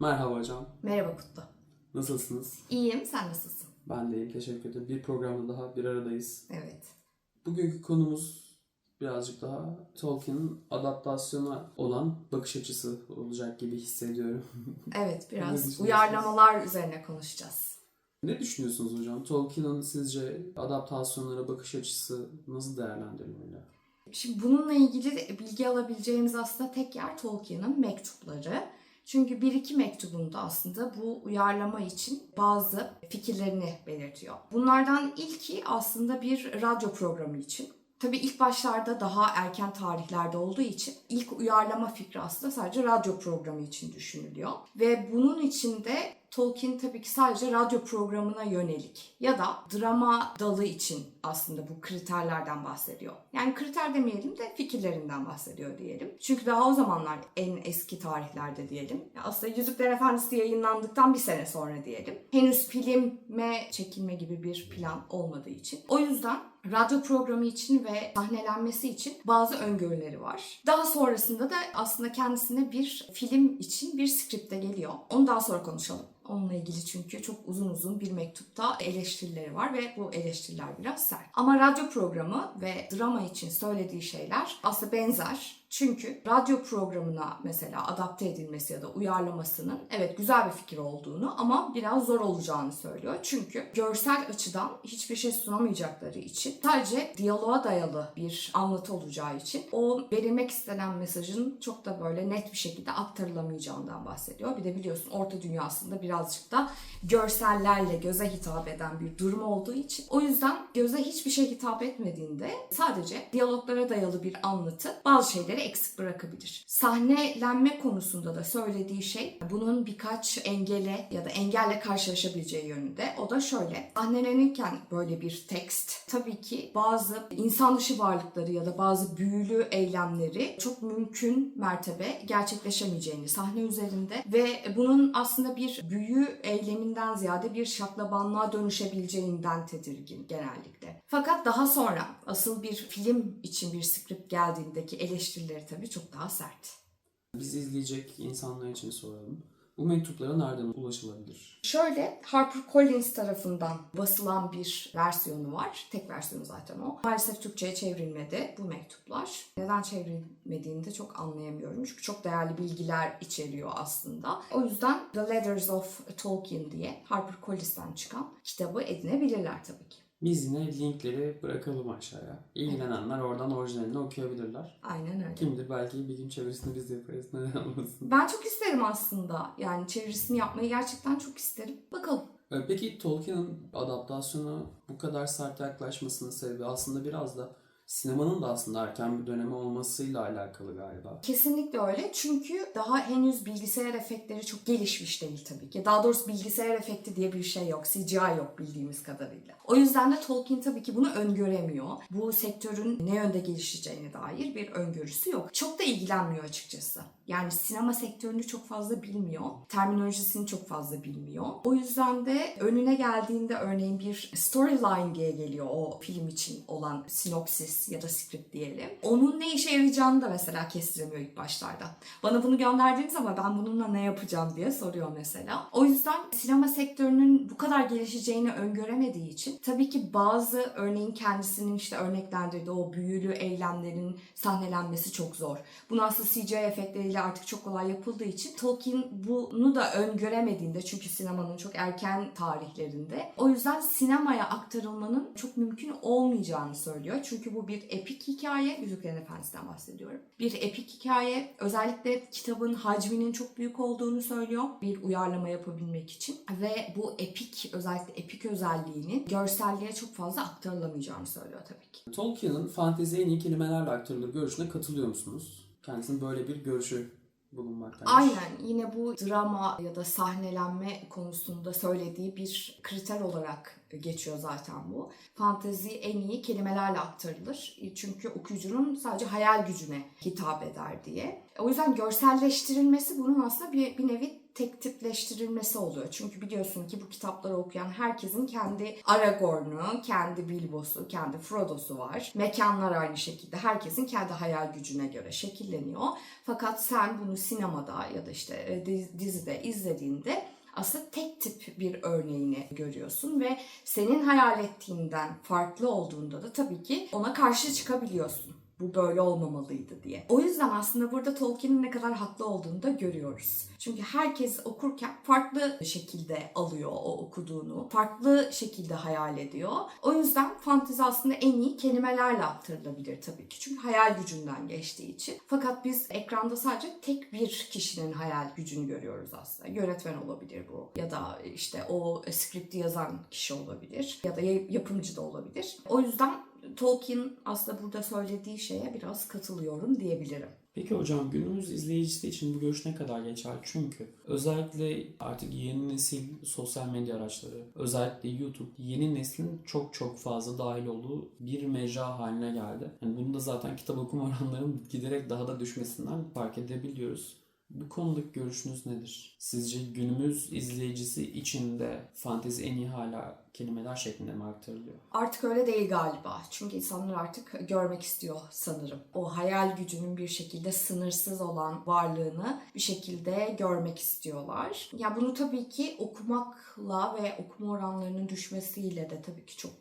Merhaba hocam. Merhaba Kutlu. Nasılsınız? İyiyim, sen nasılsın? Ben de iyiyim. Teşekkür ederim. Bir programda daha bir aradayız. Evet. Bugünkü konumuz birazcık daha Tolkien'in adaptasyona olan bakış açısı olacak gibi hissediyorum. Evet, biraz uyarlamalar üzerine konuşacağız. ne düşünüyorsunuz hocam? Tolkien'in sizce adaptasyonlara bakış açısı nasıl değerlendirilmeli? Şimdi bununla ilgili bilgi alabileceğimiz aslında tek yer Tolkien'in mektupları. Çünkü bir iki mektubunda aslında bu uyarlama için bazı fikirlerini belirtiyor. Bunlardan ilki aslında bir radyo programı için. Tabii ilk başlarda daha erken tarihlerde olduğu için ilk uyarlama fikri aslında sadece radyo programı için düşünülüyor. Ve bunun içinde Tolkien tabii ki sadece radyo programına yönelik ya da drama dalı için aslında bu kriterlerden bahsediyor. Yani kriter demeyelim de fikirlerinden bahsediyor diyelim. Çünkü daha o zamanlar en eski tarihlerde diyelim. Aslında Yüzükler Efendisi yayınlandıktan bir sene sonra diyelim. Henüz filme çekilme gibi bir plan olmadığı için. O yüzden radyo programı için ve sahnelenmesi için bazı öngörüleri var. Daha sonrasında da aslında kendisine bir film için bir skripte geliyor. Onu daha sonra konuşalım. Onunla ilgili çünkü çok uzun uzun bir mektupta eleştirileri var ve bu eleştiriler biraz sert. Ama radyo programı ve drama için söylediği şeyler aslında benzer. Çünkü radyo programına mesela adapte edilmesi ya da uyarlamasının evet güzel bir fikir olduğunu ama biraz zor olacağını söylüyor. Çünkü görsel açıdan hiçbir şey sunamayacakları için sadece diyaloğa dayalı bir anlatı olacağı için o verilmek istenen mesajın çok da böyle net bir şekilde aktarılamayacağından bahsediyor. Bir de biliyorsun orta dünyasında birazcık da görsellerle göze hitap eden bir durum olduğu için o yüzden göze hiçbir şey hitap etmediğinde sadece diyaloglara dayalı bir anlatı bazı şeyleri eksik bırakabilir. Sahnelenme konusunda da söylediği şey bunun birkaç engele ya da engelle karşılaşabileceği yönünde. O da şöyle. Sahnelenirken böyle bir tekst tabii ki bazı insan dışı varlıkları ya da bazı büyülü eylemleri çok mümkün mertebe gerçekleşemeyeceğini sahne üzerinde ve bunun aslında bir büyü eyleminden ziyade bir şaklabanlığa dönüşebileceğinden tedirgin genellikle. Fakat daha sonra asıl bir film için bir script geldiğindeki eleştirileri tabii çok daha sert. Biz izleyecek insanlar için soralım. Bu mektuplara nereden ulaşılabilir? Şöyle HarperCollins tarafından basılan bir versiyonu var. Tek versiyonu zaten o. Maalesef Türkçe'ye çevrilmedi bu mektuplar. Neden çevrilmediğini de çok anlayamıyorum. Çünkü çok değerli bilgiler içeriyor aslında. O yüzden The Letters of Tolkien diye HarperCollins'ten çıkan kitabı edinebilirler tabii ki. Biz yine linkleri bırakalım aşağıya. İlgilenenler oradan orijinalini okuyabilirler. Aynen öyle. Kim bilir belki bilim çevirisini biz yaparız. Neden olmasın? Ben çok isterim aslında. Yani çevirisini yapmayı gerçekten çok isterim. Bakalım. Ee, Peki Tolkien'in adaptasyona bu kadar sert yaklaşmasının sebebi aslında biraz da sinemanın da aslında erken bir dönemi olmasıyla alakalı galiba. Kesinlikle öyle. Çünkü daha henüz bilgisayar efektleri çok gelişmiş değil tabii ki. Daha doğrusu bilgisayar efekti diye bir şey yok. CGI yok bildiğimiz kadarıyla. O yüzden de Tolkien tabii ki bunu öngöremiyor. Bu sektörün ne yönde gelişeceğine dair bir öngörüsü yok. Çok da ilgilenmiyor açıkçası. Yani sinema sektörünü çok fazla bilmiyor. Terminolojisini çok fazla bilmiyor. O yüzden de önüne geldiğinde örneğin bir storyline diye geliyor o film için olan sinopsis ya da script diyelim. Onun ne işe yarayacağını da mesela kestiremiyor ilk başlarda. Bana bunu gönderdiğiniz ama ben bununla ne yapacağım diye soruyor mesela. O yüzden sinema sektörünün bu kadar gelişeceğini öngöremediği için tabii ki bazı örneğin kendisinin işte örneklendirdiği o büyülü eylemlerin sahnelenmesi çok zor. Bunu aslında CGI efektleriyle artık çok kolay yapıldığı için Tolkien bunu da öngöremediğinde çünkü sinemanın çok erken tarihlerinde o yüzden sinemaya aktarılmanın çok mümkün olmayacağını söylüyor. Çünkü bu bir epik hikaye. Yüzüklerin Efendisi'nden bahsediyorum. Bir epik hikaye. Özellikle kitabın hacminin çok büyük olduğunu söylüyor. Bir uyarlama yapabilmek için. Ve bu epik özellikle epik özelliğinin görselliğe çok fazla aktarılamayacağını söylüyor tabii ki. Tolkien'in fantezi en iyi kelimelerle aktarılır görüşüne katılıyor musunuz? Kendisinin böyle bir görüşü bulunmaktaymış. Aynen yine bu drama ya da sahnelenme konusunda söylediği bir kriter olarak geçiyor zaten bu. Fantezi en iyi kelimelerle aktarılır. Çünkü okuyucunun sadece hayal gücüne hitap eder diye. O yüzden görselleştirilmesi bunun aslında bir, bir nevi tek tipleştirilmesi oluyor. Çünkü biliyorsun ki bu kitapları okuyan herkesin kendi Aragorn'u, kendi Bilbo'su, kendi Frodo'su var. Mekanlar aynı şekilde. Herkesin kendi hayal gücüne göre şekilleniyor. Fakat sen bunu sinemada ya da işte e, diz- dizide izlediğinde aslında tek tip bir örneğini görüyorsun ve senin hayal ettiğinden farklı olduğunda da tabii ki ona karşı çıkabiliyorsun. Bu böyle olmamalıydı diye. O yüzden aslında burada Tolkien'in ne kadar haklı olduğunu da görüyoruz. Çünkü herkes okurken farklı şekilde alıyor o okuduğunu. Farklı şekilde hayal ediyor. O yüzden fantezi aslında en iyi kelimelerle aktarılabilir tabii ki. Çünkü hayal gücünden geçtiği için. Fakat biz ekranda sadece tek bir kişinin hayal gücünü görüyoruz aslında. Yönetmen olabilir bu. Ya da işte o skripti yazan kişi olabilir. Ya da ya- yapımcı da olabilir. O yüzden Tolkien aslında burada söylediği şeye biraz katılıyorum diyebilirim. Peki hocam günümüz izleyicisi için bu görüş ne kadar geçerli? Çünkü özellikle artık yeni nesil sosyal medya araçları, özellikle YouTube yeni neslin çok çok fazla dahil olduğu bir mecra haline geldi. Yani bunu da zaten kitap okuma oranlarının giderek daha da düşmesinden fark edebiliyoruz. Bu konudaki görüşünüz nedir? Sizce günümüz izleyicisi için de fantezi en iyi hala kelimeler şeklinde mi aktarılıyor? Artık öyle değil galiba. Çünkü insanlar artık görmek istiyor sanırım. O hayal gücünün bir şekilde sınırsız olan varlığını bir şekilde görmek istiyorlar. Ya bunu tabii ki okumakla ve okuma oranlarının düşmesiyle de tabii ki çok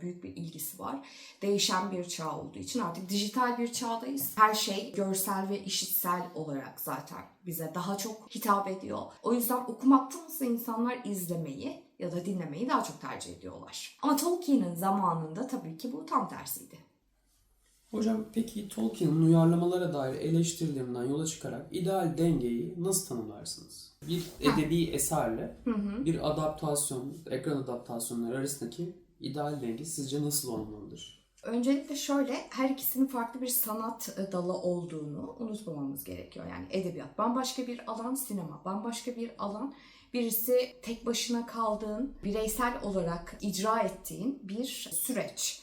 büyük bir ilgisi var. Değişen bir çağ olduğu için artık dijital bir çağdayız. Her şey görsel ve işitsel olarak zaten bize daha çok hitap ediyor. O yüzden okumaktansa insanlar izlemeyi ya da dinlemeyi daha çok tercih ediyorlar. Ama Tolkien'in zamanında tabii ki bu tam tersiydi. Hocam peki Tolkien'in uyarlamalara dair eleştirilerinden yola çıkarak ideal dengeyi nasıl tanımlarsınız? Bir edebi eserle bir adaptasyon, ekran adaptasyonları arasındaki ideal denge sizce nasıl olmalıdır? Öncelikle şöyle her ikisinin farklı bir sanat e, dalı olduğunu unutmamamız gerekiyor. Yani edebiyat bambaşka bir alan, sinema bambaşka bir alan. Birisi tek başına kaldığın, bireysel olarak icra ettiğin bir süreç,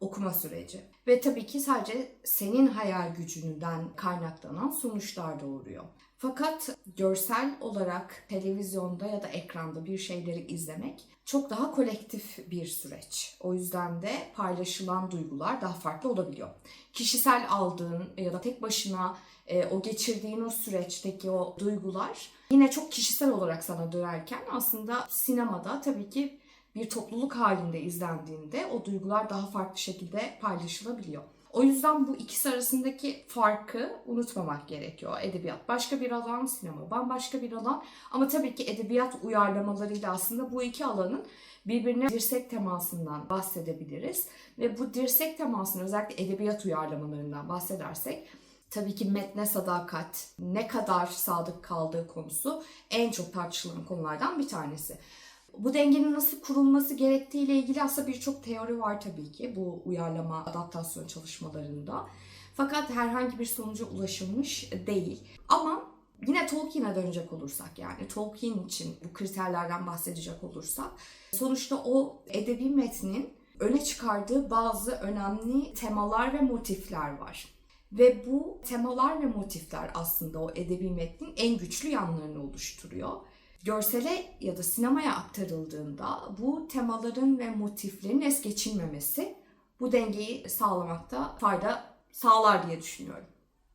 okuma süreci. Ve tabii ki sadece senin hayal gücünden kaynaklanan sonuçlar doğuruyor. Fakat görsel olarak televizyonda ya da ekranda bir şeyleri izlemek çok daha kolektif bir süreç. O yüzden de paylaşılan duygular daha farklı olabiliyor. Kişisel aldığın ya da tek başına e, o geçirdiğin o süreçteki o duygular yine çok kişisel olarak sana dönerken aslında sinemada tabii ki bir topluluk halinde izlendiğinde o duygular daha farklı şekilde paylaşılabiliyor. O yüzden bu ikisi arasındaki farkı unutmamak gerekiyor. Edebiyat başka bir alan, sinema bambaşka bir alan. Ama tabii ki edebiyat uyarlamalarıyla aslında bu iki alanın birbirine dirsek temasından bahsedebiliriz. Ve bu dirsek temasını özellikle edebiyat uyarlamalarından bahsedersek tabii ki metne sadakat, ne kadar sadık kaldığı konusu en çok tartışılan konulardan bir tanesi. Bu dengenin nasıl kurulması gerektiği ile ilgili aslında birçok teori var tabii ki bu uyarlama adaptasyon çalışmalarında. Fakat herhangi bir sonuca ulaşılmış değil. Ama yine Tolkien'e dönecek olursak yani Tolkien için bu kriterlerden bahsedecek olursak sonuçta o edebi metnin öne çıkardığı bazı önemli temalar ve motifler var. Ve bu temalar ve motifler aslında o edebi metnin en güçlü yanlarını oluşturuyor görsele ya da sinemaya aktarıldığında bu temaların ve motiflerin es geçilmemesi bu dengeyi sağlamakta fayda sağlar diye düşünüyorum.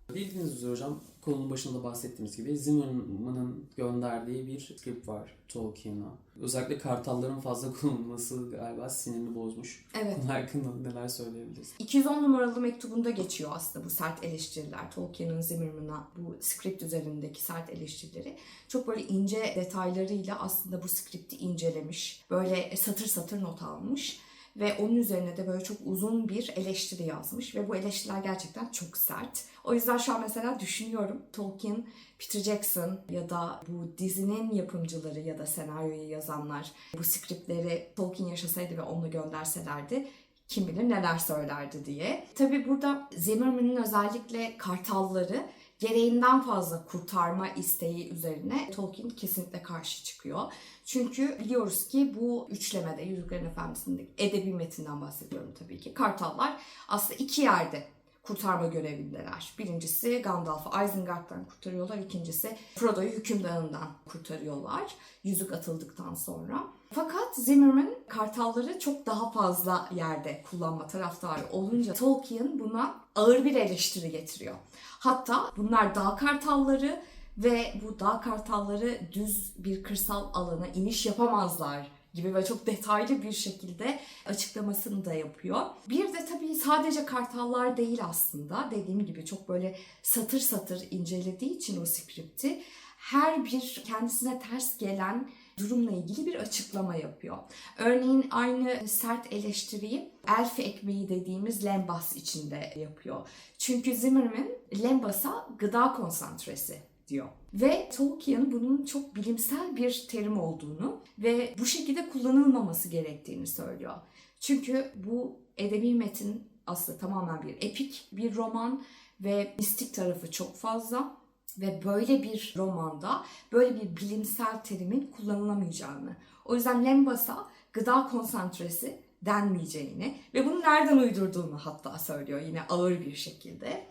Bildiğiniz üzere hocam konunun başında bahsettiğimiz gibi Zimmerman'ın gönderdiği bir script var Tolkien'a. Özellikle kartalların fazla kullanılması galiba sinirini bozmuş. Evet. Bunun hakkında neler söyleyebiliriz? 210 numaralı mektubunda geçiyor aslında bu sert eleştiriler. Tolkien'in Zimmerman'a bu script üzerindeki sert eleştirileri. Çok böyle ince detaylarıyla aslında bu script'i incelemiş. Böyle satır satır not almış. Ve onun üzerine de böyle çok uzun bir eleştiri yazmış. Ve bu eleştiriler gerçekten çok sert. O yüzden şu an mesela düşünüyorum Tolkien, Peter Jackson ya da bu dizinin yapımcıları ya da senaryoyu yazanlar bu skriptleri Tolkien yaşasaydı ve onu gönderselerdi kim bilir neler söylerdi diye. Tabi burada Zimmerman'ın özellikle kartalları gereğinden fazla kurtarma isteği üzerine Tolkien kesinlikle karşı çıkıyor. Çünkü biliyoruz ki bu üçlemede Yüzüklerin Efendisi'ndeki edebi metinden bahsediyorum tabii ki. Kartallar aslında iki yerde kurtarma görevindeler. Birincisi Gandalf'ı Isengard'dan kurtarıyorlar. ikincisi Frodo'yu hüküm dağından kurtarıyorlar. Yüzük atıldıktan sonra. Fakat Zimmerman kartalları çok daha fazla yerde kullanma taraftarı olunca Tolkien buna ağır bir eleştiri getiriyor. Hatta bunlar dağ kartalları ve bu dağ kartalları düz bir kırsal alana iniş yapamazlar gibi ve çok detaylı bir şekilde açıklamasını da yapıyor. Bir de tabii sadece kartallar değil aslında. Dediğim gibi çok böyle satır satır incelediği için o skripti her bir kendisine ters gelen durumla ilgili bir açıklama yapıyor. Örneğin aynı sert eleştiriyi elfi ekmeği dediğimiz lembas içinde yapıyor. Çünkü Zimmerman lembasa gıda konsantresi diyor. Ve Tolkien bunun çok bilimsel bir terim olduğunu ve bu şekilde kullanılmaması gerektiğini söylüyor. Çünkü bu edebi metin aslında tamamen bir epik bir roman ve mistik tarafı çok fazla ve böyle bir romanda böyle bir bilimsel terimin kullanılamayacağını. O yüzden Lembas'a gıda konsantresi denmeyeceğini ve bunu nereden uydurduğunu hatta söylüyor yine ağır bir şekilde.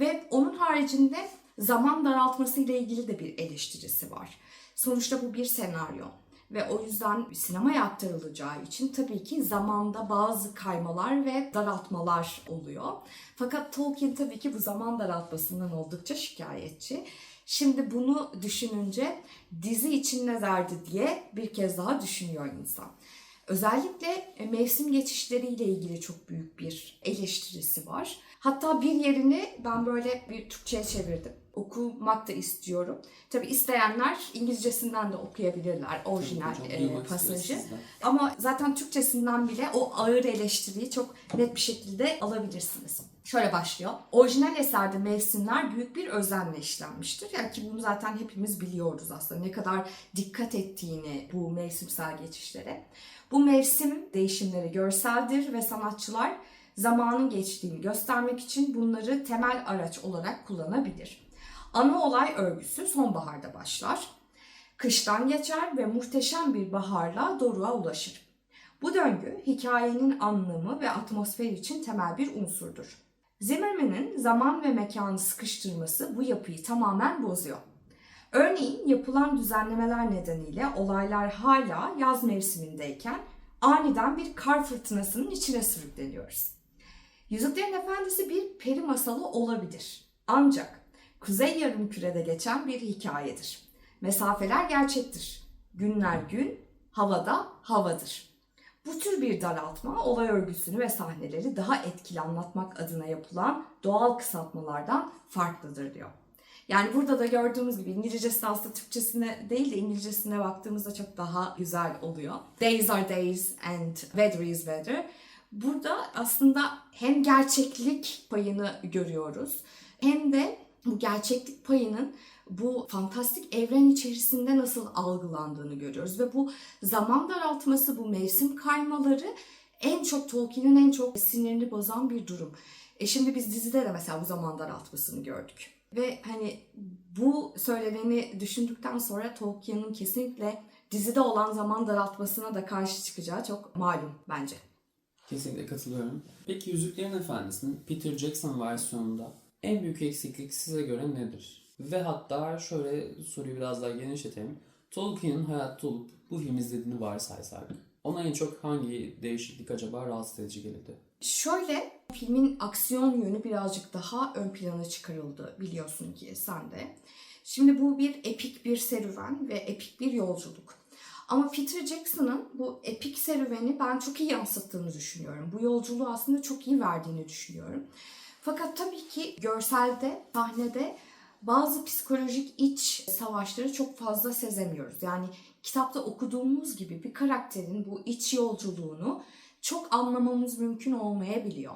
Ve onun haricinde zaman daraltması ile ilgili de bir eleştirisi var. Sonuçta bu bir senaryo ve o yüzden sinemaya aktarılacağı için tabii ki zamanda bazı kaymalar ve daraltmalar oluyor. Fakat Tolkien tabii ki bu zaman daraltmasından oldukça şikayetçi. Şimdi bunu düşününce dizi için ne derdi diye bir kez daha düşünüyor insan. Özellikle mevsim geçişleriyle ilgili çok büyük bir eleştirisi var. Hatta bir yerini ben böyle bir Türkçe'ye çevirdim. Okumak da istiyorum. Tabi isteyenler İngilizcesinden de okuyabilirler orijinal e, pasajı. Ama zaten Türkçesinden bile o ağır eleştiriyi çok net bir şekilde alabilirsiniz. Şöyle başlıyor. Orijinal eserde mevsimler büyük bir özenle işlenmiştir. Yani ki bunu zaten hepimiz biliyoruz aslında. Ne kadar dikkat ettiğini bu mevsimsel geçişlere. Bu mevsim değişimleri görseldir ve sanatçılar zamanın geçtiğini göstermek için bunları temel araç olarak kullanabilir. Ana olay örgüsü sonbaharda başlar. Kıştan geçer ve muhteşem bir baharla doruğa ulaşır. Bu döngü hikayenin anlamı ve atmosfer için temel bir unsurdur. Zimmerman'ın zaman ve mekanı sıkıştırması bu yapıyı tamamen bozuyor. Örneğin yapılan düzenlemeler nedeniyle olaylar hala yaz mevsimindeyken aniden bir kar fırtınasının içine sürükleniyoruz. Yüzüklerin Efendisi bir peri masalı olabilir. Ancak Kuzey Yarımküre'de geçen bir hikayedir. Mesafeler gerçektir. Günler gün, havada havadır. Bu tür bir daraltma olay örgüsünü ve sahneleri daha etkili anlatmak adına yapılan doğal kısaltmalardan farklıdır diyor. Yani burada da gördüğümüz gibi İngilizcesi aslında Türkçesine değil de İngilizcesine baktığımızda çok daha güzel oluyor. Days are days and weather is weather. Burada aslında hem gerçeklik payını görüyoruz hem de bu gerçeklik payının bu fantastik evren içerisinde nasıl algılandığını görüyoruz ve bu zaman daraltması, bu mevsim kaymaları en çok Tolkien'in en çok sinirini bozan bir durum. E şimdi biz dizide de mesela bu zaman daraltmasını gördük. Ve hani bu söyleneni düşündükten sonra Tolkien'in kesinlikle dizide olan zaman daraltmasına da karşı çıkacağı çok malum bence. Kesinlikle katılıyorum. Peki Yüzüklerin Efendisi'nin Peter Jackson versiyonunda en büyük eksiklik size göre nedir? Ve hatta şöyle soruyu biraz daha genişletelim. Tolkien'in hayatta olup bu film izlediğini varsaysak, ona en çok hangi değişiklik acaba rahatsız edici gelirdi? Şöyle filmin aksiyon yönü birazcık daha ön plana çıkarıldı biliyorsun ki sen de. Şimdi bu bir epik bir serüven ve epik bir yolculuk. Ama Peter Jackson'ın bu epik serüveni ben çok iyi yansıttığını düşünüyorum. Bu yolculuğu aslında çok iyi verdiğini düşünüyorum. Fakat tabii ki görselde, sahnede bazı psikolojik iç savaşları çok fazla sezemiyoruz. Yani kitapta okuduğumuz gibi bir karakterin bu iç yolculuğunu çok anlamamız mümkün olmayabiliyor.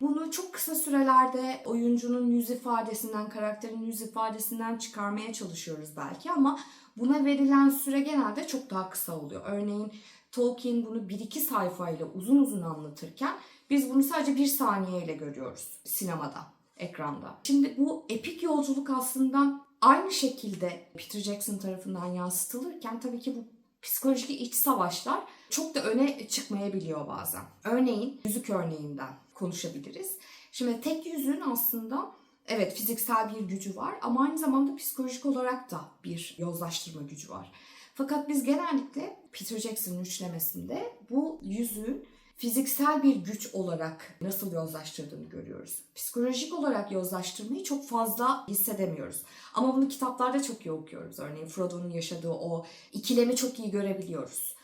Bunu çok kısa sürelerde oyuncunun yüz ifadesinden, karakterin yüz ifadesinden çıkarmaya çalışıyoruz belki ama buna verilen süre genelde çok daha kısa oluyor. Örneğin Tolkien bunu 1-2 sayfayla uzun uzun anlatırken biz bunu sadece bir saniyeyle görüyoruz sinemada, ekranda. Şimdi bu epik yolculuk aslında aynı şekilde Peter Jackson tarafından yansıtılırken tabii ki bu psikolojik iç savaşlar çok da öne çıkmayabiliyor bazen. Örneğin yüzük örneğinden konuşabiliriz. Şimdi tek yüzün aslında evet fiziksel bir gücü var ama aynı zamanda psikolojik olarak da bir yozlaştırma gücü var. Fakat biz genellikle Peter Jackson'ın üçlemesinde bu yüzüğün fiziksel bir güç olarak nasıl yozlaştırdığını görüyoruz. Psikolojik olarak yozlaştırmayı çok fazla hissedemiyoruz. Ama bunu kitaplarda çok iyi okuyoruz. Örneğin Frodo'nun yaşadığı o ikilemi çok iyi görebiliyoruz.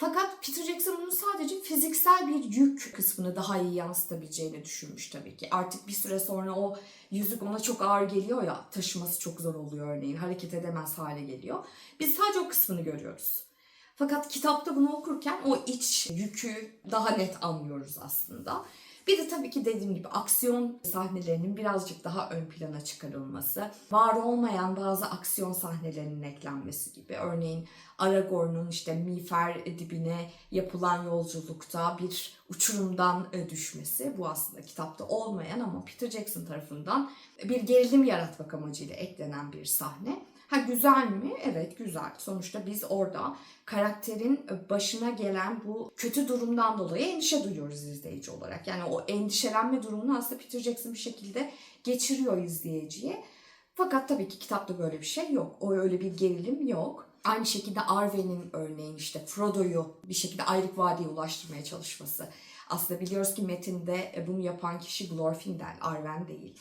Fakat Peter Jackson bunun sadece fiziksel bir yük kısmını daha iyi yansıtabileceğini düşünmüş tabii ki. Artık bir süre sonra o yüzük ona çok ağır geliyor ya, taşıması çok zor oluyor örneğin, hareket edemez hale geliyor. Biz sadece o kısmını görüyoruz. Fakat kitapta bunu okurken o iç yükü daha net anlıyoruz aslında. Bir de tabii ki dediğim gibi aksiyon sahnelerinin birazcık daha ön plana çıkarılması, var olmayan bazı aksiyon sahnelerinin eklenmesi gibi. Örneğin Aragorn'un işte Miğfer dibine yapılan yolculukta bir uçurumdan e, düşmesi. Bu aslında kitapta olmayan ama Peter Jackson tarafından bir gerilim yaratmak amacıyla eklenen bir sahne. Ha güzel mi? Evet güzel. Sonuçta biz orada karakterin başına gelen bu kötü durumdan dolayı endişe duyuyoruz izleyici olarak. Yani o endişelenme durumunu aslında Peter Jackson bir şekilde geçiriyor izleyiciye. Fakat tabii ki kitapta böyle bir şey yok. O öyle bir gerilim yok. Aynı şekilde Arwen'in örneğin işte Frodo'yu bir şekilde ayrık vadiye ulaştırmaya çalışması. Aslında biliyoruz ki metinde bunu yapan kişi Glorfindel, Arwen değil.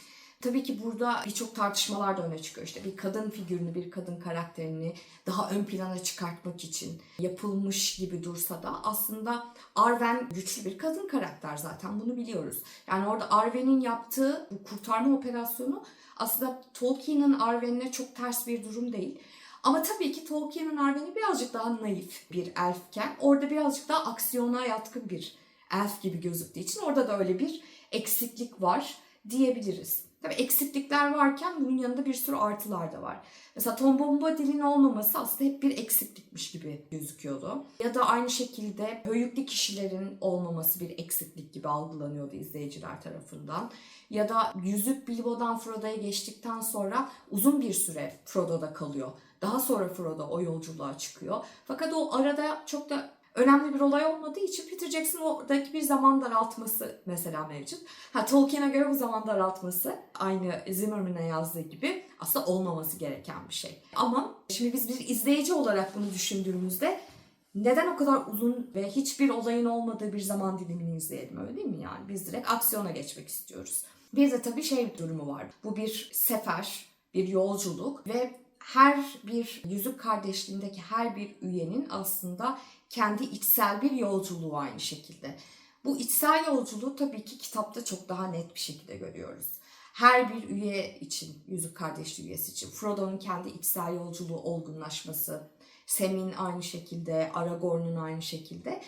Tabii ki burada birçok tartışmalar da öne çıkıyor. İşte bir kadın figürünü, bir kadın karakterini daha ön plana çıkartmak için yapılmış gibi dursa da aslında Arwen güçlü bir kadın karakter zaten bunu biliyoruz. Yani orada Arwen'in yaptığı bu kurtarma operasyonu aslında Tolkien'in Arwen'ine çok ters bir durum değil. Ama tabii ki Tolkien'in Arwen'i birazcık daha naif bir elfken orada birazcık daha aksiyona yatkın bir elf gibi gözüktüğü için orada da öyle bir eksiklik var diyebiliriz. Tabii eksiklikler varken bunun yanında bir sürü artılar da var. Mesela Tom Bombadil'in olmaması aslında hep bir eksiklikmiş gibi gözüküyordu. Ya da aynı şekilde höyüklü kişilerin olmaması bir eksiklik gibi algılanıyordu izleyiciler tarafından. Ya da yüzük Bilbo'dan Frodo'ya geçtikten sonra uzun bir süre Frodo'da kalıyor. Daha sonra Frodo o yolculuğa çıkıyor. Fakat o arada çok da önemli bir olay olmadığı için Peter Jackson oradaki bir zaman daraltması mesela mevcut. Ha Tolkien'e göre bu zaman daraltması aynı Zimmerman'e yazdığı gibi aslında olmaması gereken bir şey. Ama şimdi biz bir izleyici olarak bunu düşündüğümüzde neden o kadar uzun ve hiçbir olayın olmadığı bir zaman dilimini izleyelim öyle değil mi yani? Biz direkt aksiyona geçmek istiyoruz. Bir de tabii şey durumu var. Bu bir sefer, bir yolculuk ve her bir yüzük kardeşliğindeki her bir üyenin aslında kendi içsel bir yolculuğu aynı şekilde. Bu içsel yolculuğu tabii ki kitapta çok daha net bir şekilde görüyoruz. Her bir üye için, Yüzük Kardeşliği üyesi için Frodo'nun kendi içsel yolculuğu olgunlaşması, Sam'in aynı şekilde, Aragorn'un aynı şekilde.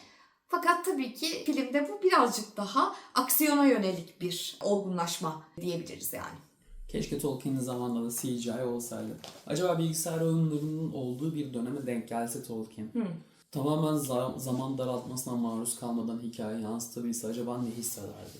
Fakat tabii ki filmde bu birazcık daha aksiyona yönelik bir olgunlaşma diyebiliriz yani. Keşke Tolkien'in zamanında da CGI olsaydı. Acaba bilgisayar oyunlarının olduğu bir döneme denk gelse Tolkien. Tamamen za- zaman daraltmasına maruz kalmadan hikaye yansıtabilse acaba ne hissederdi?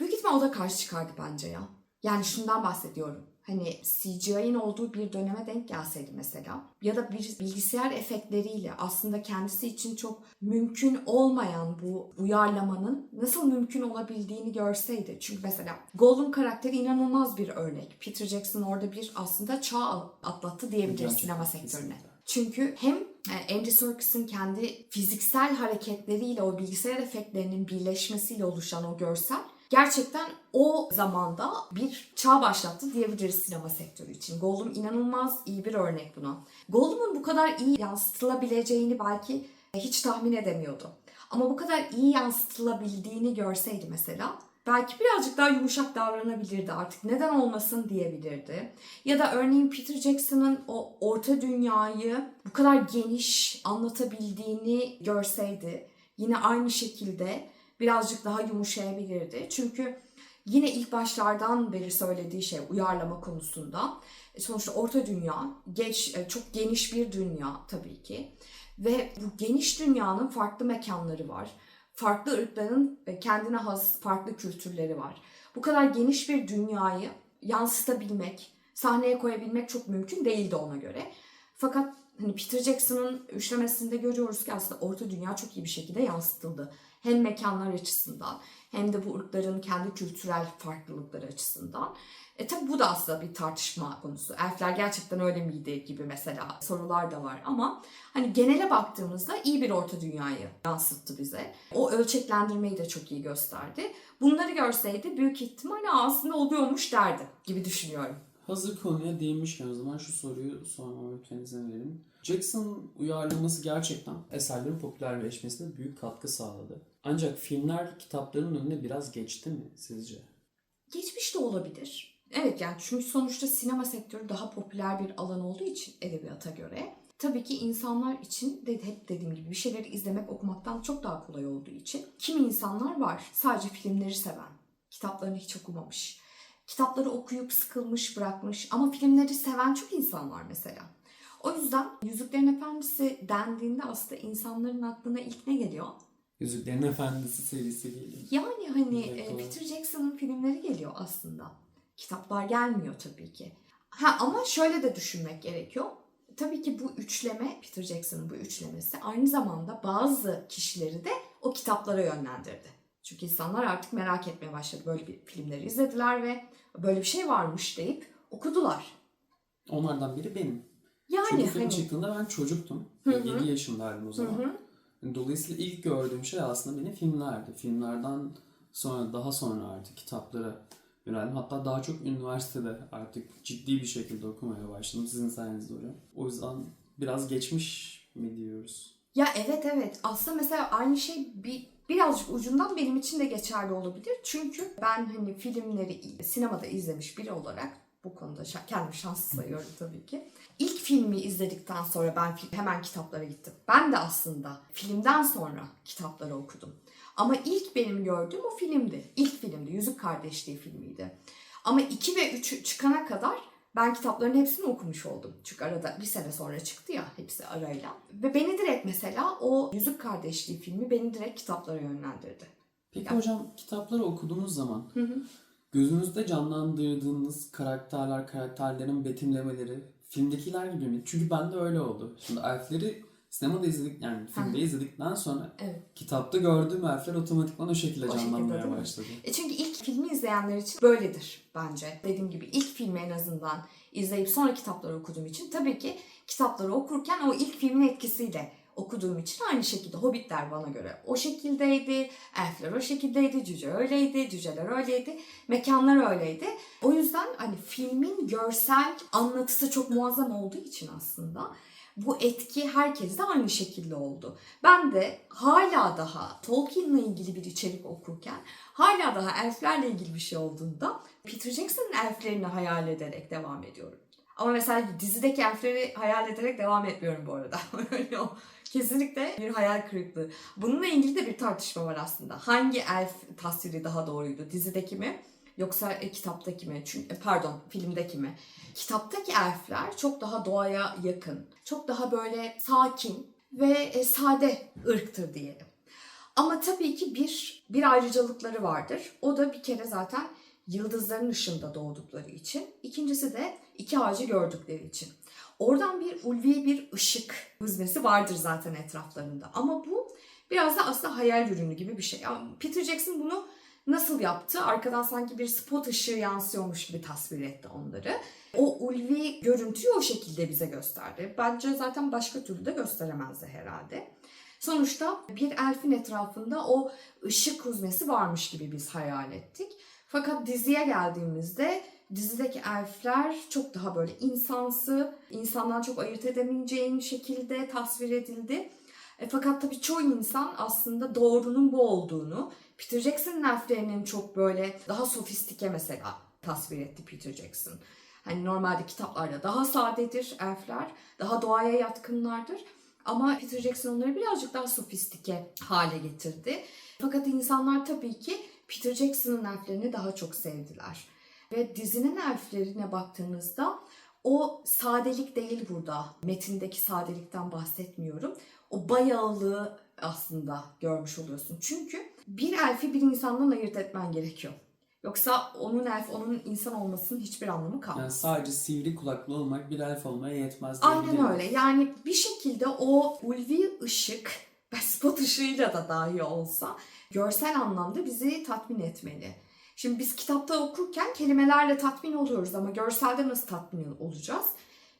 Büyük ihtimal o da karşı çıkardı bence ya. Yani şundan bahsediyorum. Hani CGI'nin olduğu bir döneme denk gelseydi mesela ya da bir bilgisayar efektleriyle aslında kendisi için çok mümkün olmayan bu uyarlamanın nasıl mümkün olabildiğini görseydi. Çünkü mesela Gollum karakteri inanılmaz bir örnek. Peter Jackson orada bir aslında çağ atlattı diyebiliriz sinema sektörüne. Çünkü hem yani Andy Serkis'in kendi fiziksel hareketleriyle o bilgisayar efektlerinin birleşmesiyle oluşan o görsel gerçekten o zamanda bir çağ başlattı diyebiliriz sinema sektörü için. Gollum inanılmaz iyi bir örnek buna. Gollum'un bu kadar iyi yansıtılabileceğini belki hiç tahmin edemiyordu. Ama bu kadar iyi yansıtılabildiğini görseydi mesela belki birazcık daha yumuşak davranabilirdi artık. Neden olmasın diyebilirdi. Ya da örneğin Peter Jackson'ın o orta dünyayı bu kadar geniş anlatabildiğini görseydi yine aynı şekilde birazcık daha yumuşayabilirdi. Çünkü yine ilk başlardan beri söylediği şey uyarlama konusunda e, sonuçta orta dünya geç e, çok geniş bir dünya tabii ki ve bu geniş dünyanın farklı mekanları var. Farklı ırkların e, kendine has farklı kültürleri var. Bu kadar geniş bir dünyayı yansıtabilmek, sahneye koyabilmek çok mümkün değildi ona göre. Fakat hani Peter Jackson'ın üçlemesinde görüyoruz ki aslında Orta Dünya çok iyi bir şekilde yansıtıldı. Hem mekanlar açısından hem de bu ırkların kendi kültürel farklılıkları açısından. E tabi bu da aslında bir tartışma konusu. Elfler gerçekten öyle miydi gibi mesela sorular da var ama hani genele baktığımızda iyi bir orta dünyayı yansıttı bize. O ölçeklendirmeyi de çok iyi gösterdi. Bunları görseydi büyük ihtimalle aslında oluyormuş derdi gibi düşünüyorum. Hazır konuya değinmişken o zaman şu soruyu sormama lütfen izin verin. Jackson uyarlaması gerçekten eserlerin popülerleşmesine büyük katkı sağladı. Ancak filmler kitapların önüne biraz geçti mi sizce? Geçmiş de olabilir. Evet yani çünkü sonuçta sinema sektörü daha popüler bir alan olduğu için edebiyata göre. Tabii ki insanlar için de hep dediğim gibi bir şeyleri izlemek okumaktan çok daha kolay olduğu için kimi insanlar var sadece filmleri seven, kitaplarını hiç okumamış. Kitapları okuyup sıkılmış, bırakmış ama filmleri seven çok insan var mesela. O yüzden Yüzüklerin Efendisi dendiğinde aslında insanların aklına ilk ne geliyor? Yüzüklerin Efendisi serisi geliyor. Yani hani e. Peter Jackson'ın filmleri geliyor aslında. Kitaplar gelmiyor tabii ki. Ha ama şöyle de düşünmek gerekiyor. Tabii ki bu üçleme, Peter Jackson'ın bu üçlemesi aynı zamanda bazı kişileri de o kitaplara yönlendirdi. Çünkü insanlar artık merak etmeye başladı. Böyle bir filmleri izlediler ve böyle bir şey varmış deyip okudular. Onlardan biri benim. Yani Çünkü film hani çıktığında ben çocuktum. Hı hı. 7 yaşındaydım o Hı zaman. hı. Dolayısıyla ilk gördüğüm şey aslında benim filmlerdi. Filmlerden sonra daha sonra artık kitaplara yöneldim. Hatta daha çok üniversitede artık ciddi bir şekilde okumaya başladım. Sizin sayenizde hocam. O yüzden biraz geçmiş mi diyoruz? Ya evet evet. Aslında mesela aynı şey bir birazcık ucundan benim için de geçerli olabilir. Çünkü ben hani filmleri sinemada izlemiş biri olarak bu konuda şa- kendimi şanslı sayıyorum tabii ki. İlk filmi izledikten sonra ben hemen kitaplara gittim. Ben de aslında filmden sonra kitapları okudum. Ama ilk benim gördüğüm o filmdi. İlk filmdi. Yüzük Kardeşliği filmiydi. Ama 2 ve 3 çıkana kadar ben kitapların hepsini okumuş oldum. Çünkü arada bir sene sonra çıktı ya hepsi arayla. Ve beni direkt mesela o Yüzük Kardeşliği filmi beni direkt kitaplara yönlendirdi. Peki Ya. hocam kitapları okuduğunuz zaman Hı hı. Gözünüzde canlandırdığınız karakterler, karakterlerin betimlemeleri filmdekiler gibi mi? Çünkü bende öyle oldu. Şimdi elfleri sinemada izledik yani filmde izledikten sonra Evet. kitapta gördüğüm elfler otomatikman o şekilde O canlanmaya başladı. E çünkü ilk filmi izleyenler için böyledir bence. Dediğim gibi ilk filmi en azından izleyip sonra kitapları okuduğum için tabii ki kitapları okurken o ilk filmin etkisiyle okuduğum için aynı şekilde Hobbitler bana göre o şekildeydi, elfler o şekildeydi, cüce öyleydi, cüceler öyleydi, mekanlar öyleydi. O yüzden hani filmin görsel anlatısı çok muazzam olduğu için aslında bu etki herkeste aynı şekilde oldu. Ben de hala daha Tolkien'la ilgili bir içerik okurken hala daha elflerle ilgili bir şey olduğunda Peter Jackson'ın elflerini hayal ederek devam ediyorum. Ama mesela dizideki elfleri hayal ederek devam etmiyorum bu arada. Kesinlikle bir hayal kırıklığı. Bununla ilgili de bir tartışma var aslında. Hangi elf tasviri daha doğruydu? Dizideki mi? Yoksa e, kitaptaki mi? Çünkü, e, pardon filmdeki mi? Kitaptaki elfler çok daha doğaya yakın. Çok daha böyle sakin ve e, sade ırktır diyelim. Ama tabii ki bir bir ayrıcalıkları vardır. O da bir kere zaten yıldızların ışığında doğdukları için. İkincisi de iki ağacı gördükleri için. Oradan bir ulvi bir ışık hüznesi vardır zaten etraflarında. Ama bu biraz da aslında hayal ürünü gibi bir şey. Yani Peter Jackson bunu nasıl yaptı? Arkadan sanki bir spot ışığı yansıyormuş gibi tasvir etti onları. O ulvi görüntüyü o şekilde bize gösterdi. Bence zaten başka türlü de gösteremezdi herhalde. Sonuçta bir elfin etrafında o ışık hüznesi varmış gibi biz hayal ettik. Fakat diziye geldiğimizde dizideki elfler çok daha böyle insansı, insandan çok ayırt edemeyeceğin şekilde tasvir edildi. E, fakat tabii çoğu insan aslında doğrunun bu olduğunu, Peter Jackson'ın elflerinin çok böyle daha sofistike mesela tasvir etti Peter Jackson. Hani normalde kitaplarda daha sadedir elfler, daha doğaya yatkınlardır. Ama Peter Jackson onları birazcık daha sofistike hale getirdi. Fakat insanlar tabii ki Peter Jackson'ın elflerini daha çok sevdiler. Ve dizinin elflerine baktığınızda o sadelik değil burada. Metindeki sadelikten bahsetmiyorum. O bayağılığı aslında görmüş oluyorsun. Çünkü bir elfi bir insandan ayırt etmen gerekiyor. Yoksa onun elf, onun insan olmasının hiçbir anlamı kalmaz. Yani sadece sivri kulaklı olmak bir elf olmaya yetmez Aynen öyle. Yani bir şekilde o ulvi ışık, spot ışığıyla da dahi olsa görsel anlamda bizi tatmin etmeli. Şimdi biz kitapta okurken kelimelerle tatmin oluyoruz ama görselde nasıl tatmin olacağız?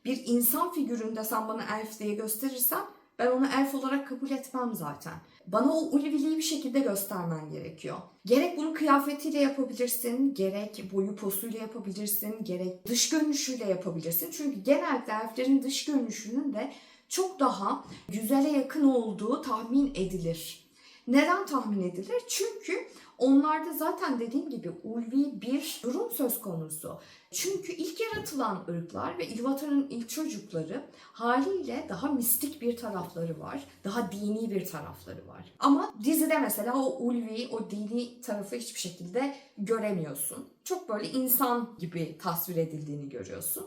Bir insan figüründe sen bana elf diye gösterirsen ben onu elf olarak kabul etmem zaten. Bana o ulviliği bir şekilde göstermen gerekiyor. Gerek bunu kıyafetiyle yapabilirsin, gerek boyu posuyla yapabilirsin, gerek dış görünüşüyle yapabilirsin. Çünkü genelde elflerin dış görünüşünün de çok daha güzele yakın olduğu tahmin edilir. Neden tahmin edilir? Çünkü onlarda zaten dediğim gibi ulvi bir durum söz konusu. Çünkü ilk yaratılan ırklar ve İlvatar'ın ilk çocukları haliyle daha mistik bir tarafları var. Daha dini bir tarafları var. Ama dizide mesela o ulvi, o dini tarafı hiçbir şekilde göremiyorsun. Çok böyle insan gibi tasvir edildiğini görüyorsun.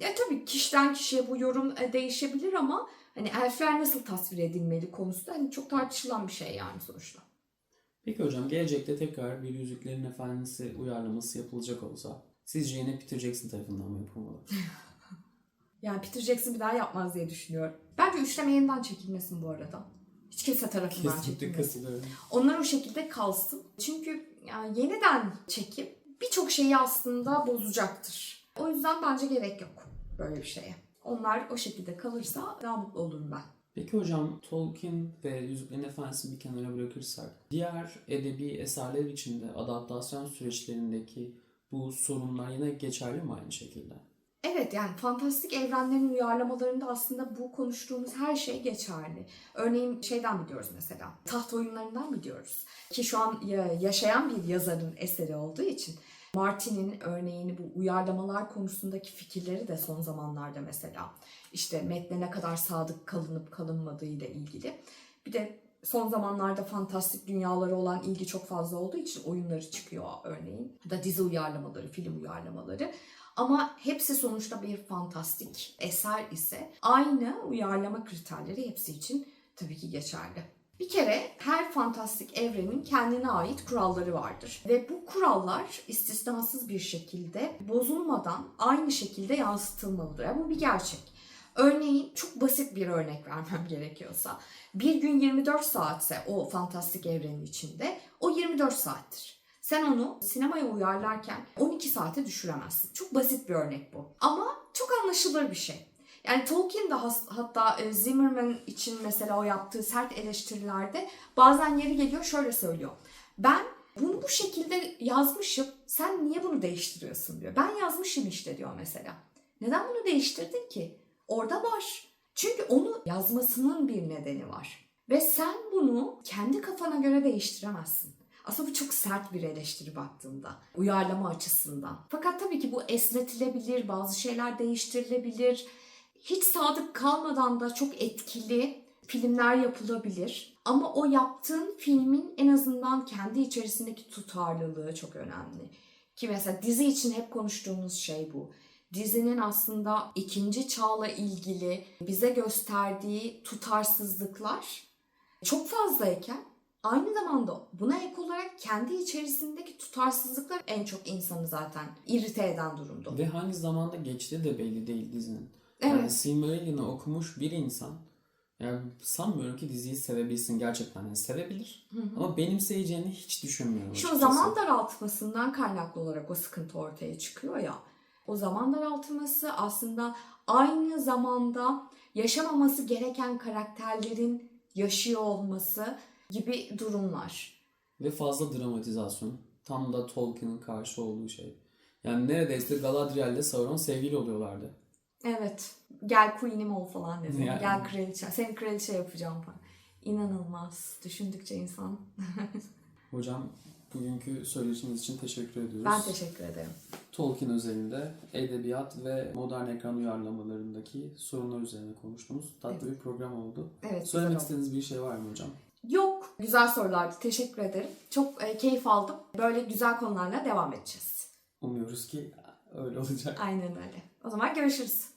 Ya tabii kişiden kişiye bu yorum e, değişebilir ama hani elfler nasıl tasvir edilmeli konusunda hani çok tartışılan bir şey yani sonuçta. Peki hocam gelecekte tekrar bir Yüzüklerin Efendisi uyarlaması yapılacak olsa sizce yine Peter Jackson tarafından mı yapılmalı? Yani Peter Jackson bir daha yapmaz diye düşünüyorum. Bence üçleme yeniden çekilmesin bu arada. Hiç kimse tarafından Kesinlikle çekilmesin. Onlar o şekilde kalsın. Çünkü yani yeniden çekim birçok şeyi aslında bozacaktır. O yüzden bence gerek yok böyle bir şeye. Onlar o şekilde kalırsa daha mutlu olurum ben. Peki hocam Tolkien ve Yüzüklerin Efendisi'ni bir kenara bırakırsak diğer edebi eserler içinde adaptasyon süreçlerindeki bu sorunlar yine geçerli mi aynı şekilde? Evet yani fantastik evrenlerin uyarlamalarında aslında bu konuştuğumuz her şey geçerli. Örneğin şeyden biliyoruz mesela. Taht oyunlarından biliyoruz. Ki şu an ya- yaşayan bir yazarın eseri olduğu için Martin'in örneğin bu uyarlamalar konusundaki fikirleri de son zamanlarda mesela işte metne ne kadar sadık kalınıp kalınmadığı ile ilgili. Bir de son zamanlarda fantastik dünyaları olan ilgi çok fazla olduğu için oyunları çıkıyor örneğin. Ya da dizi uyarlamaları, film uyarlamaları. Ama hepsi sonuçta bir fantastik eser ise aynı uyarlama kriterleri hepsi için tabii ki geçerli. Bir kere her fantastik evrenin kendine ait kuralları vardır. Ve bu kurallar istisnasız bir şekilde bozulmadan aynı şekilde yansıtılmalıdır. Yani bu bir gerçek. Örneğin çok basit bir örnek vermem gerekiyorsa bir gün 24 saatse o fantastik evrenin içinde o 24 saattir. Sen onu sinemaya uyarlarken 12 saate düşüremezsin. Çok basit bir örnek bu. Ama çok anlaşılır bir şey. Yani Tolkien de hatta e, Zimmerman için mesela o yaptığı sert eleştirilerde bazen yeri geliyor şöyle söylüyor. Ben bunu bu şekilde yazmışım. Sen niye bunu değiştiriyorsun diyor. Ben yazmışım işte diyor mesela. Neden bunu değiştirdin ki? Orada var. Çünkü onu yazmasının bir nedeni var. Ve sen bunu kendi kafana göre değiştiremezsin. Aslında bu çok sert bir eleştiri baktığında. Uyarlama açısından. Fakat tabii ki bu esnetilebilir, bazı şeyler değiştirilebilir. Hiç sadık kalmadan da çok etkili filmler yapılabilir. Ama o yaptığın filmin en azından kendi içerisindeki tutarlılığı çok önemli. Ki mesela dizi için hep konuştuğumuz şey bu. Dizinin aslında ikinci çağla ilgili bize gösterdiği tutarsızlıklar çok fazlayken aynı zamanda buna ek olarak kendi içerisindeki tutarsızlıklar en çok insanı zaten irite eden durumda. Ve hangi zamanda geçtiği de belli değil dizinin. Yani Evet. Silmarillion'ı okumuş bir insan yani sanmıyorum ki diziyi sevebilsin gerçekten. Yani sevebilir ama benimseyeceğini hiç düşünmüyorum o açıkçası. zaman daraltmasından kaynaklı olarak o sıkıntı ortaya çıkıyor ya. O zaman daraltması aslında aynı zamanda yaşamaması gereken karakterlerin yaşıyor olması gibi durumlar. Ve fazla dramatizasyon. Tam da Tolkien'in karşı olduğu şey. Yani neredeyse Galadriel ile Sauron sevgili oluyorlardı. Evet. Gel queen'im ol falan dedi. Yani. Gel kraliçe. Seni kraliçe yapacağım falan. İnanılmaz. Düşündükçe insan. Hocam bugünkü söyleşiniz için teşekkür ediyoruz. Ben teşekkür ederim. Tolkien özelinde edebiyat ve modern ekran uyarlamalarındaki sorunlar üzerine konuştuğumuz tatlı bir program oldu. Evet. Söylemek istediğiniz bir şey var mı hocam? Yok. Güzel sorulardı. Teşekkür ederim. Çok e, keyif aldım. Böyle güzel konularla devam edeceğiz. Umuyoruz ki öyle olacak. Aynen öyle. O zaman görüşürüz.